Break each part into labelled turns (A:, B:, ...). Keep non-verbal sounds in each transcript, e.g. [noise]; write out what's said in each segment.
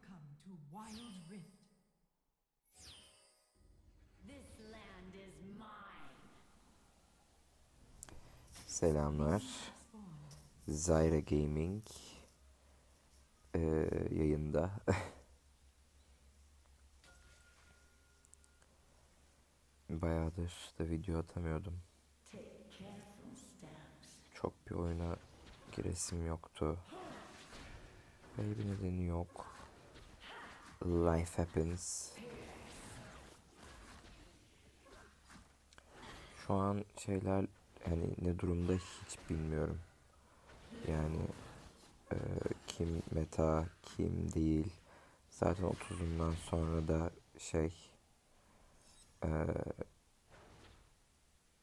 A: Welcome to Wild Rift.
B: This land is mine.
C: Selamlar. Zyra Gaming eee, yayında. [laughs] Bayağıdır da video atamıyordum. Çok bir oyuna giresim yoktu. Böyle bir nedeni yok. Life happens. Şu an şeyler yani ne durumda hiç bilmiyorum. Yani eee, kim meta, kim değil. Zaten 30'undan sonra da şey eee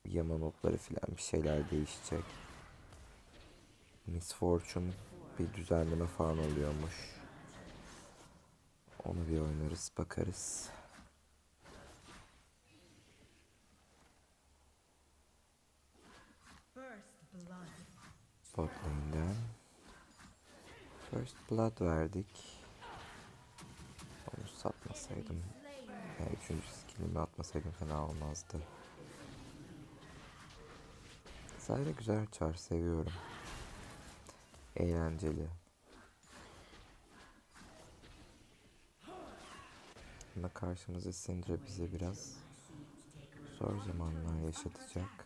C: yama notları filan bir şeyler değişecek. Miss Fortune bir düzenleme falan oluyormuş. Onu bir oynarız, bakarız.
A: First blood.
C: Bot lane'den. First Blood verdik. Onu satmasaydım. Yani üçüncü skillimi atmasaydım fena olmazdı. Zyra güzel çar seviyorum. Eğlenceli. Ama karşımıza Syndra bize biraz zor zamanlar yaşatacak.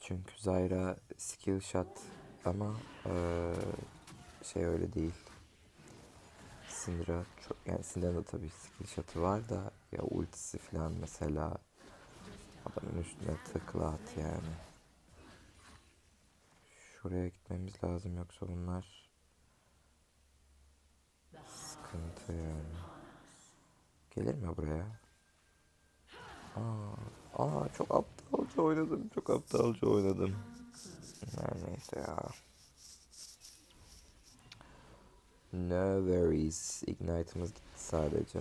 C: Çünkü Zyra skill shot ama eee, şey öyle değil. Syndra çok yani Syndra'nın da tabii skill shot'ı var da ya ultisi falan mesela adamın üstüne tıkla at yani. Şuraya gitmemiz lazım yoksa bunlar sıkıntı. Gelir mi buraya? Aa, aa çok aptalca oynadım. Çok aptalca oynadım. Neyse ya. No worries. Ignite'ımız gitti sadece.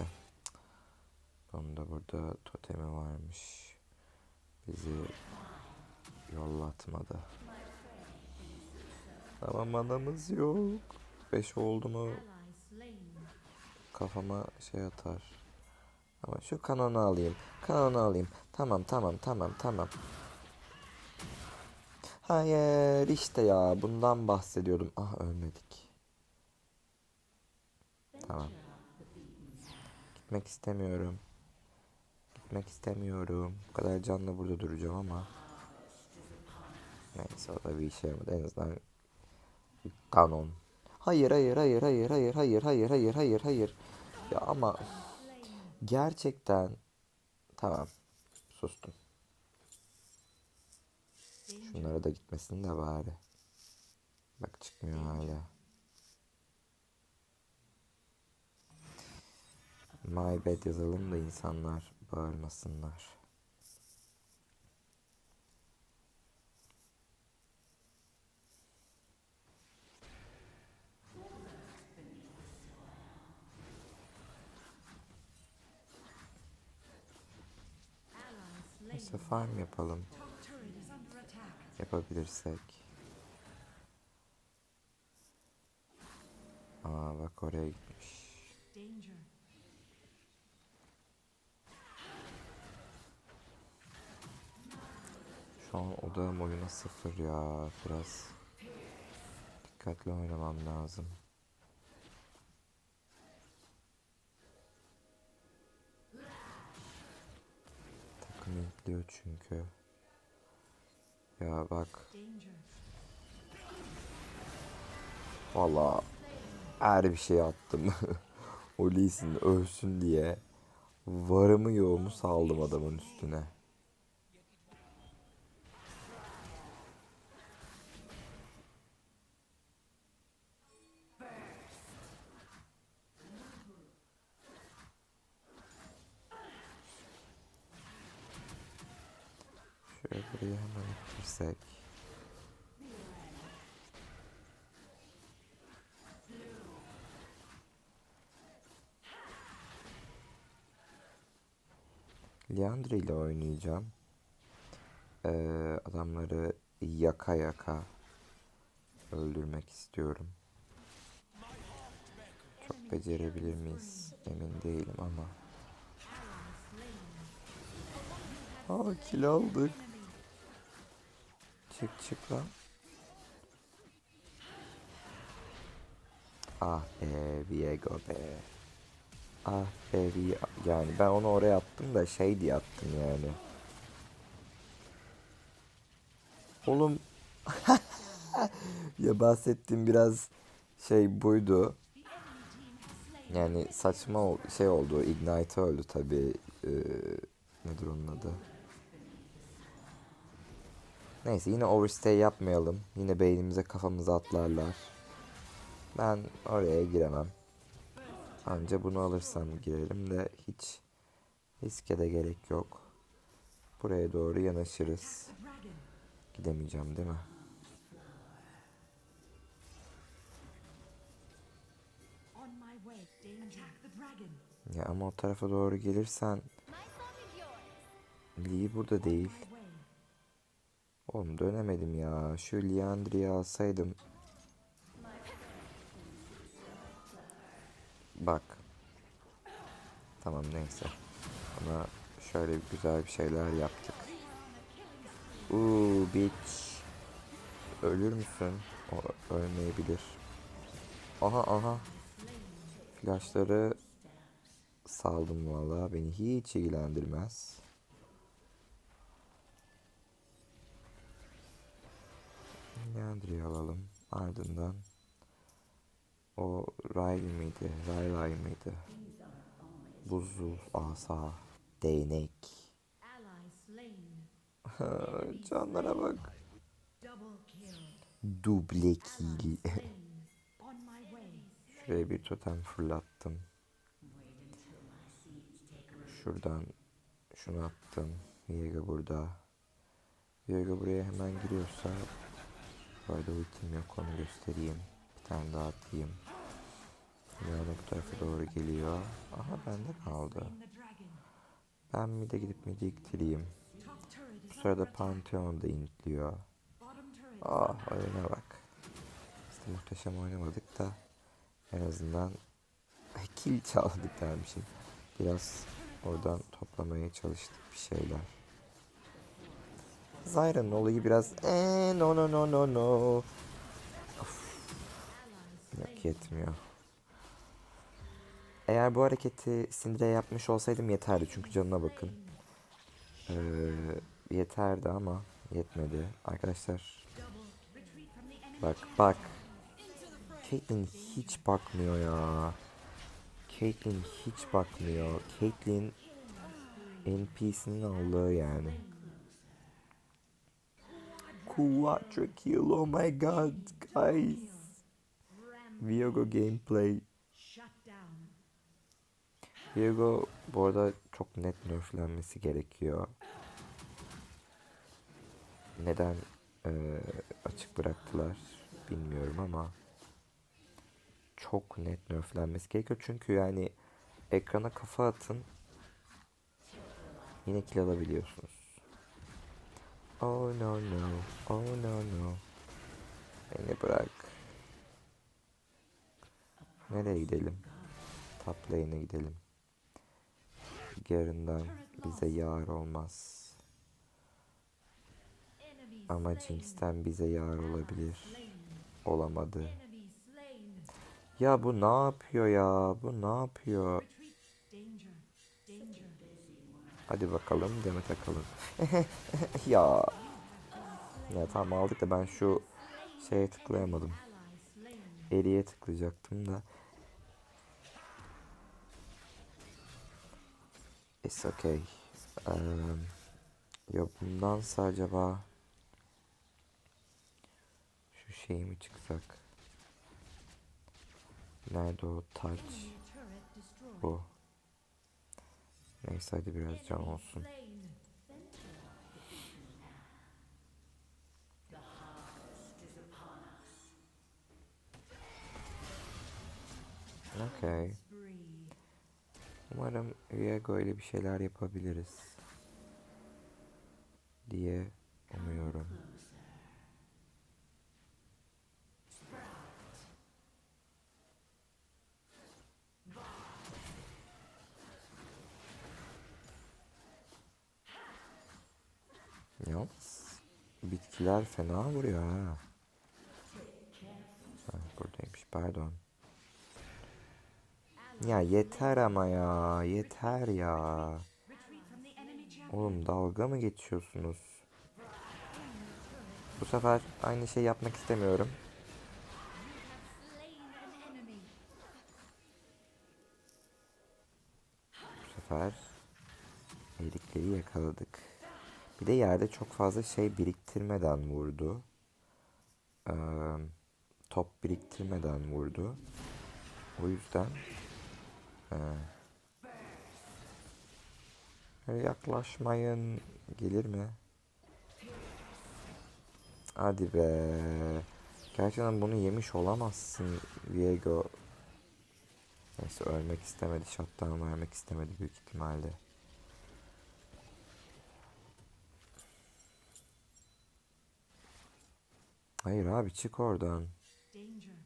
C: Onun da burada totemi varmış. Bizi yollatmadı. Ama manamız yok. 5 oldu mu. Kafama şey atar. Ama şu kanonu alayım. Kanonu alayım. Tamam tamam tamam tamam. Hayır işte ya bundan bahsediyordum. Ah ölmedik. Tamam. Gitmek istemiyorum. Gitmek istemiyorum. Bu kadar canlı burada duracağım ama. Neyse o da bir işe yaramadı. En azından kanon. Hayır hayır hayır hayır hayır hayır hayır hayır hayır hayır. Ya ama gerçekten tamam sustum. Şunlara da gitmesin de bari. Bak çıkmıyor hala. My bad yazalım da insanlar bağırmasınlar. Neyse farm yapalım. Yapabilirsek. Aa bak oraya gitmiş. Şu an odağım oyuna sıfır ya. Biraz dikkatli oynamam lazım. Takım intliyor çünkü. Ya bak. Valla her bir şey attım. [laughs] o Lee Sin ölsün diye. Varımı yoğumu saldım adamın üstüne. Oynayacağım. Ee, adamları yaka yaka öldürmek istiyorum. becerebilir miyiz? Emin değilim ama. Aa kill aldık. Çık çık lan. Ah be Viego be. Ah be. Yani ben onu oraya attım da şey diye attım yani. Oğlum. [laughs] ya bahsettiğim biraz şey buydu. Yani saçma şey oldu. Ignite öldü tabi. Ee, nedir onun adı? Neyse yine overstay yapmayalım. Yine beynimize kafamıza atlarlar. Ben oraya giremem. Anca bunu alırsam girelim de hiç riske de gerek yok. Buraya doğru yanaşırız. Gidemeyeceğim değil mi? Ya ama o tarafa doğru gelirsen Lee burada değil. Oğlum dönemedim ya. Şu Liandry'i alsaydım. Tamam neyse. Ona şöyle güzel bir şeyler yaptık. Uuu bitch. Ölür müsün? O ölmeyebilir. Aha aha. Flashları saldım valla. Beni hiç ilgilendirmez. Leandro'yu alalım. Ardından o Riley miydi? Riley miydi? Buzul asa. Değnek. Canlara bak. Duble kill. [laughs] Şuraya bir totem fırlattım. Şuradan şunu attım. Viego burada. Viego buraya hemen giriyorsa bu arada ultim yok onu göstereyim. Bir tane daha atayım. Leona bu tarafa doğru geliyor. Aha bende kaldı. Ben mi de gidip midi
A: turret
C: Bu sırada. Pantheon da intliyor. Ah oyuna bak. İşte muhteşem oynamadık da en azından kill çaldık dermişim. Biraz oradan toplamaya çalıştık bir şeyler. Zyra'nın olayı biraz eee no no no no no. Yok yetmiyor. Eğer bu hareketi Syndra yapmış olsaydım yeterdi çünkü canına bakın. Ee, yeterdi ama yetmedi. Arkadaşlar. Bak bak. Caitlyn hiç bakmıyor ya. Caitlyn hiç bakmıyor. Caitlyn NPC'nin aldığı yani. Quadra kill oh my god guys. Viego gameplay. Viego bu arada çok net nerflenmesi gerekiyor. Neden eee, açık bıraktılar bilmiyorum ama çok net nerflenmesi gerekiyor. Çünkü yani ekrana kafa atın yine kill alabiliyorsunuz. Oh no no, oh no no. Beni bırak. Nereye gidelim? Top lane'e gidelim. Garen'dan bize yar olmaz. Ama. Jinx'ten bize yar olabilir. Olamadı. Ya bu ne yapıyor ya? Bu ne yapıyor? Hadi bakalım Demet Akalın. [laughs] ya. Ya tamam aldık da ben şu şeye tıklayamadım. Eriye tıklayacaktım da. It's okay. Um, ya bundansa acaba şu şey mi çıksak? Nerede o
A: destroyed.
C: Bu. Neyse hadi biraz can olsun. Okay. Umarım Viego ile bir şeyler yapabiliriz diye umuyorum. Yalnız bitkiler fena vuruyor ha. ha buradaymış pardon. Ya yeter ama ya yeter ya. Oğlum dalga mı geçiyorsunuz? Bu sefer aynı şey yapmak istemiyorum. Bu sefer elikleri yakaladık. Bir de yerde çok fazla şey biriktirmeden vurdu. Ee, top biriktirmeden vurdu. O yüzden yaklaşmayın. Gelir mi? Hadi be. Gerçekten bunu yemiş olamazsın Viego. Neyse ölmek istemedi. Shutdown vermek istemedi büyük ihtimalle. Hayır abi çık oradan.
A: Danger.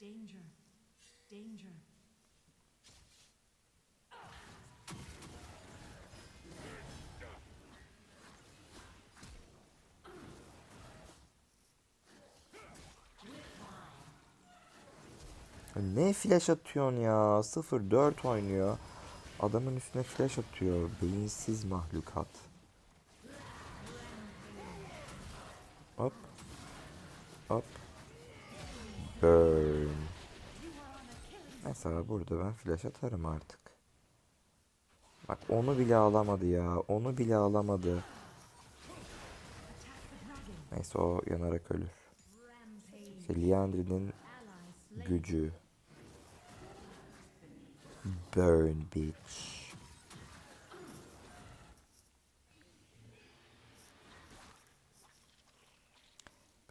A: Danger. Danger.
C: Ne flash atıyorsun ya? 0-4 oynuyor. Adamın üstüne flash atıyor. Beyinsiz mahlukat. Hop. Hop. Burn. Mesela burada ben flash atarım artık. Bak onu bile alamadı ya. Onu bile alamadı. Neyse o yanarak ölür. İşte Liandry'nin gücü. Burn bitch.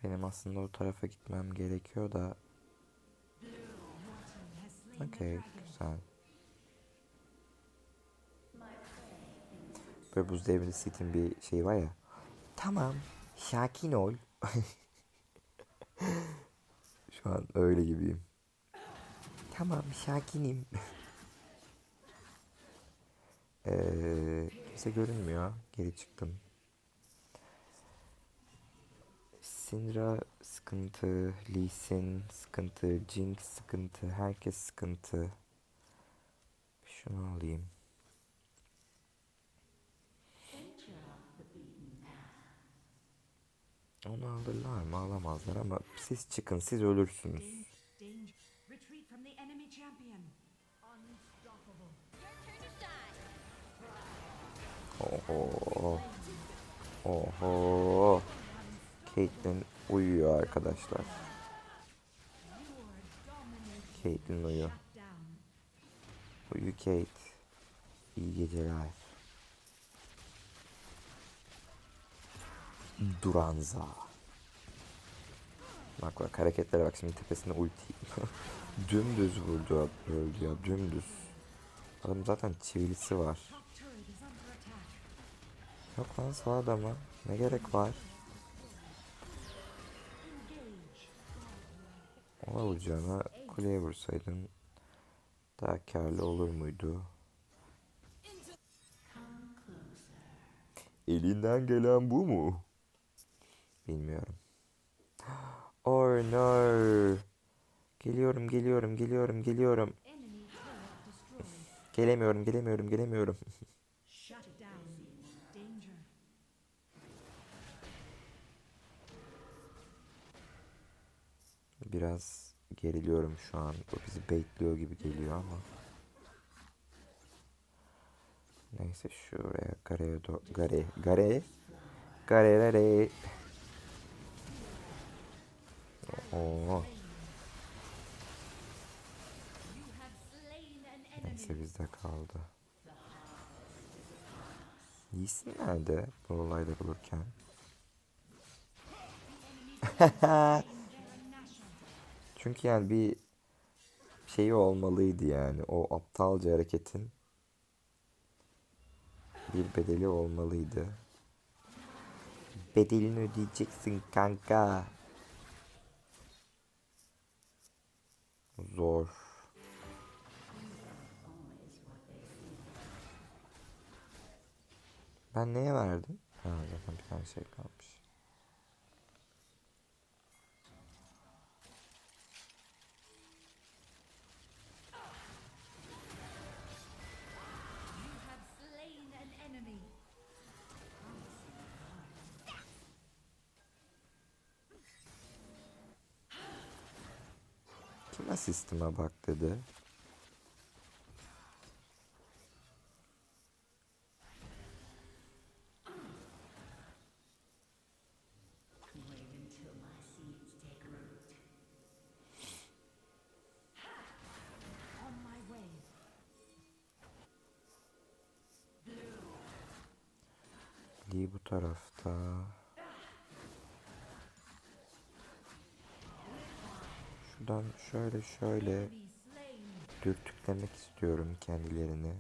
C: Benim aslında o tarafa gitmem gerekiyor da. Okey, güzel. Böyle buz devri sitin bir şey var ya. Tamam, sakin ol. [laughs] Şu an öyle gibiyim. Tamam, sakinim. [laughs] Ee, kimse görünmüyor. Geri çıktım. Syndra sıkıntı, Lee Sin sıkıntı, Jinx sıkıntı, herkes sıkıntı. Şunu alayım. Onu alırlar mı? Alamazlar ama siz çıkın, siz ölürsünüz. Oho. Oho. Caitlyn uyuyor arkadaşlar. Caitlyn uyuyor. Uyu Kate. İyi geceler. Duranza. Bak bak hareketlere bak şimdi tepesine ulti. [laughs] dümdüz vurdu öldü ya dümdüz. Adam zaten çivilisi var.
A: Top turret is under attack.
C: Yok lan sağ adama. Ne gerek var? Ona vuracağına kuleye vursaydın daha karlı olur muydu? Elinden gelen bu mu? Bilmiyorum. Oh no. Geliyorum, geliyorum, geliyorum, geliyorum. Gelemiyorum, gelemiyorum, gelemiyorum. [laughs] Biraz geriliyorum şu an. O bizi baitliyor gibi geliyor ama. Neyse şuraya Gare'ye do Gare Gare Gare Gare Oo. Neyse bizde kaldı. Yiğisin nerede bu olayda bulurken? [laughs] [laughs] Çünkü yani bir şeyi olmalıydı yani. O aptalca hareketin bir bedeli olmalıydı. Bedelini ödeyeceksin kanka. Zor. Ben neye verdim? Ha zaten bir tane şey kalmış. Kim asistime bak dedi. Şöyle dürtüklemek istiyorum kendilerini.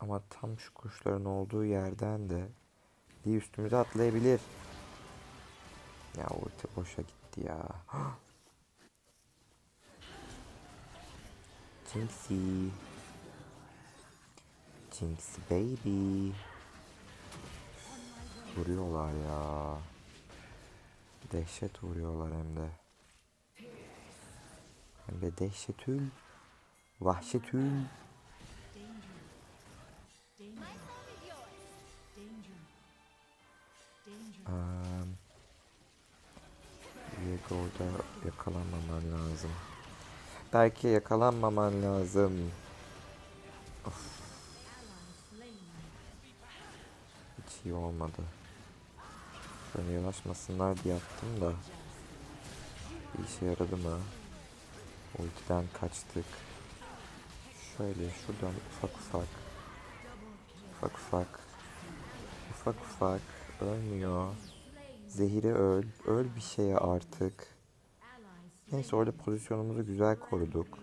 C: Ama tam şu kuşların olduğu yerden de Lee üstümüze atlayabilir. Ya ulti boşa gitti ya. [gasps] Jinxie. Jinxie baby. Vuruyorlar ya. Dehşet vuruyorlar hem de. De dehşetül. Vahşetül. Um, Diego'da yakalanmaman lazım. Belki yakalanmaman lazım.
B: Slain.
C: Hiç iyi olmadı. Böyle yanaşmasınlar diye yaptım da. Bir işe yaradı mı? Ultiden kaçtık. Şöyle şuradan ufak ufak. Ufak ufak. Ufak ufak. Ölmüyor. Zehiri öl. Öl bir şeye artık. Neyse orada pozisyonumuzu güzel koruduk.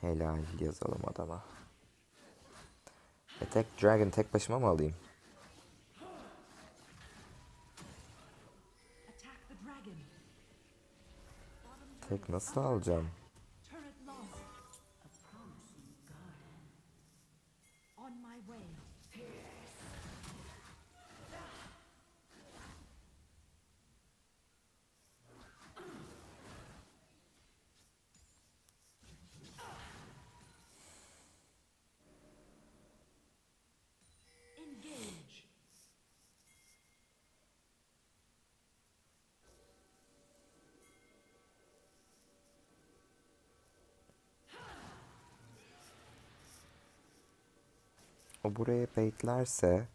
C: Helal yazalım adama. E tek dragon tek başıma mı alayım? Tek nasıl alacağım? O buraya baitlerse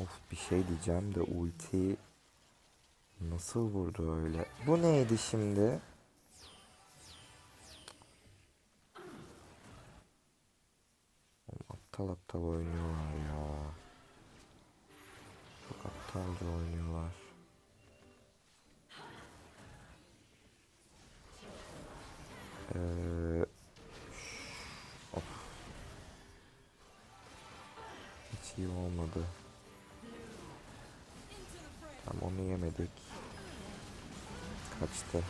C: Of bir şey diyeceğim de ulti nasıl vurdu öyle? Bu neydi şimdi? Aptal aptal oynuyorlar ya. Çok aptalca oynuyorlar. Ee, İyi olmadı. Tam onu yemedik. Kaçtı.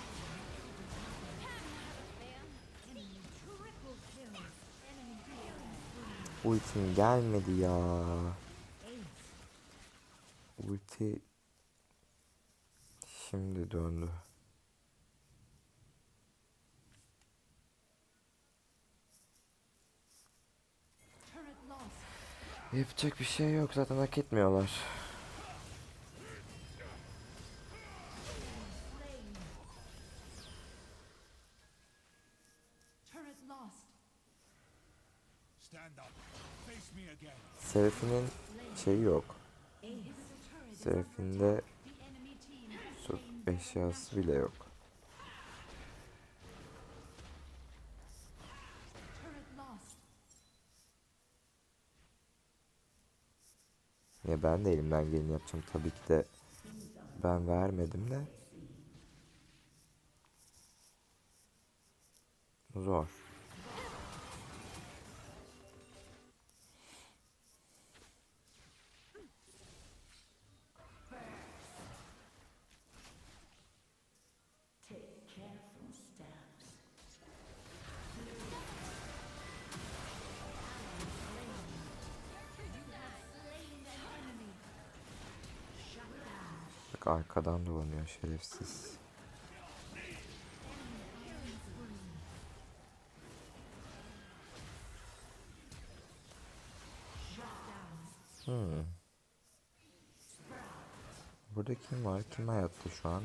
C: Ultim gelmedi ya. Ulti şimdi döndü. Yapacak bir şey yok zaten hak etmiyorlar. Seraphinin şeyi yok.
B: Has
C: su eşyası bile yok. Ben de elimden geleni yapacağım tabii ki de ben vermedim de. Zor. Şerefsiz. Hmm. Burada kim var? Kim hayatta şu an?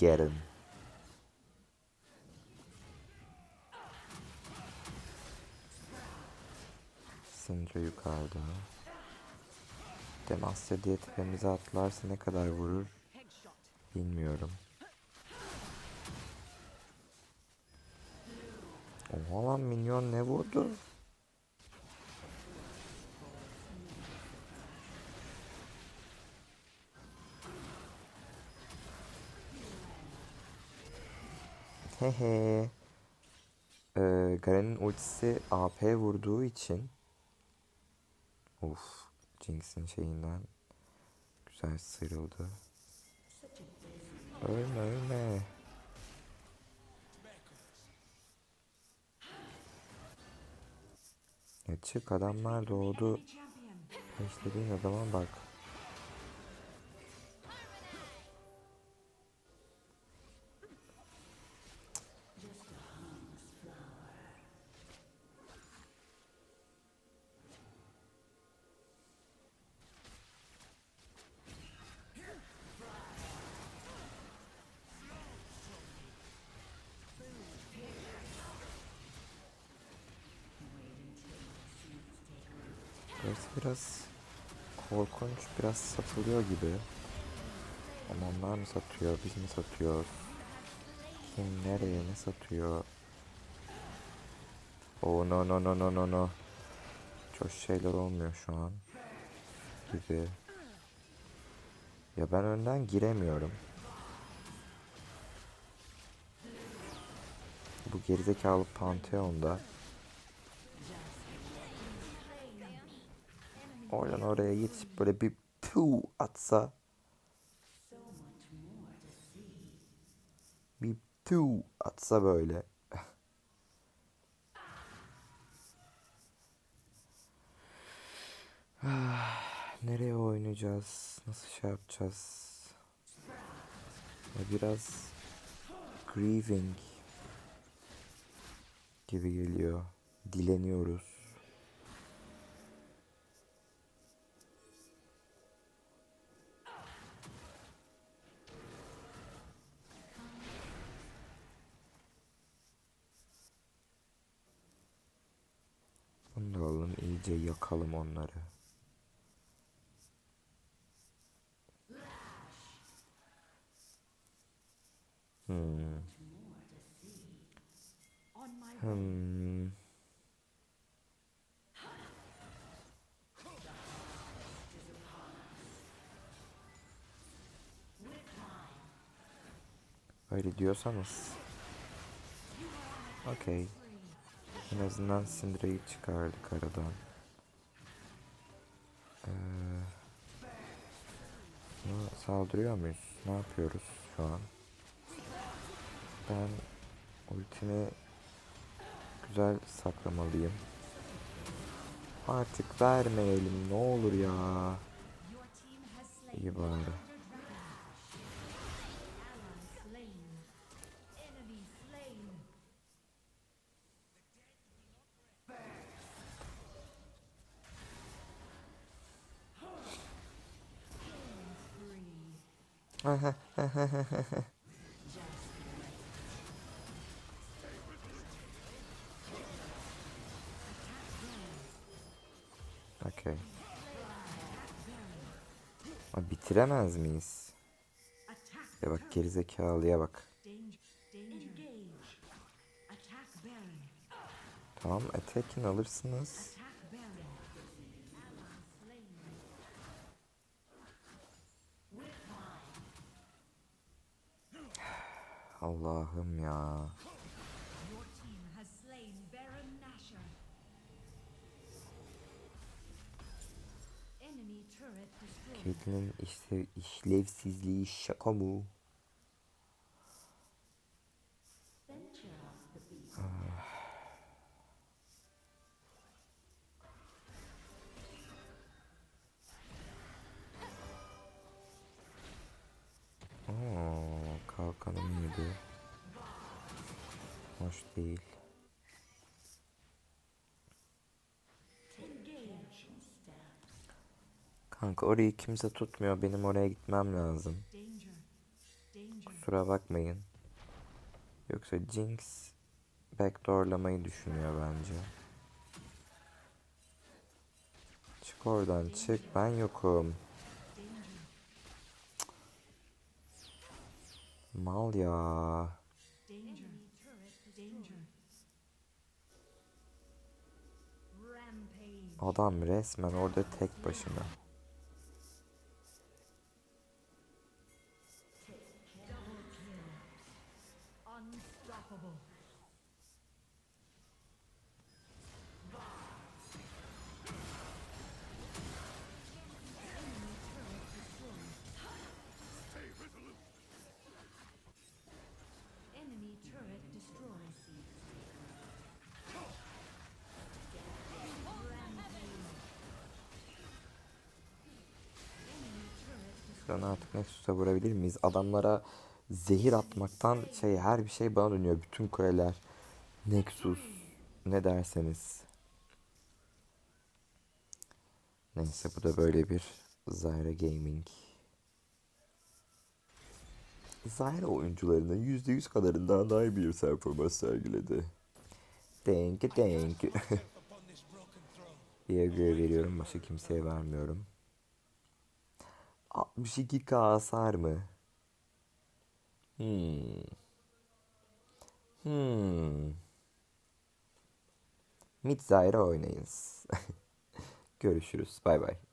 C: Garen. Syndra yukarıda. Demacia diye tepemize atlarsa ne kadar vurur bilmiyorum. Oha lan minyon ne vurdu? Hehe. Ee, Garen'in ultisi AP vurduğu için Of, Jinx'in şeyinden güzel sıyrıldı. Ölme ölme. Ya çık adamlar doğdu.
A: Enemy champion.
C: Eşlediğin adama bak. Satılıyor gibi. Ama onlar mı satıyor, biz mi satıyoruz? Kim nereye ne satıyor? Oh no no no no no no. Çok şeyler olmuyor şu an. Gibi. Ya ben önden giremiyorum. Bu gerizekalı Pantheon'da Oradan oraya yetişip böyle bir puu atsa. Bir puu atsa böyle. Ah, Nereye oynayacağız? Nasıl şey yapacağız? Ya biraz grieving gibi geliyor. Dileniyoruz. İyice yakalım onları. Hmm. Hmm. Öyle diyorsanız. Okey. En azından Syndra'yı çıkardık aradan. Ee, buna saldırıyor muyuz? Ne yapıyoruz şu an? Ben ultimi güzel saklamalıyım. Artık vermeyelim ne olur ya. İyi bari. [laughs] Okey. Aa, Bitiremez miyiz? Ya bak gerizekalıya bak. Tamam Attack'in alırsınız.
B: Turret destroyed.
C: Caitlyn'in işte işlevsizliği şaka mı? Kanka orayı kimse tutmuyor. Benim oraya gitmem lazım. Kusura bakmayın. Yoksa Jinx backdoorlamayı düşünüyor bence. Çık oradan çık. Ben yokum. Mal ya. Adam resmen orada tek başına. Şuradan artık Nexus'a vurabilir miyiz? Adamlara zehir atmaktan şey her bir şey bana dönüyor. Bütün kuleler. Nexus. Ne derseniz. Neyse bu da böyle bir Zyra Gaming. Zyra oyuncularının %100 kadarından daha iyi bir performans sergiledi. Thank you, thank you. [laughs] Diğer veriyorum. Başka kimseye vermiyorum. 62k hasar mı? Hmm. Hmm. Mid Zyra oynayınız. [laughs] Görüşürüz. Bay bay.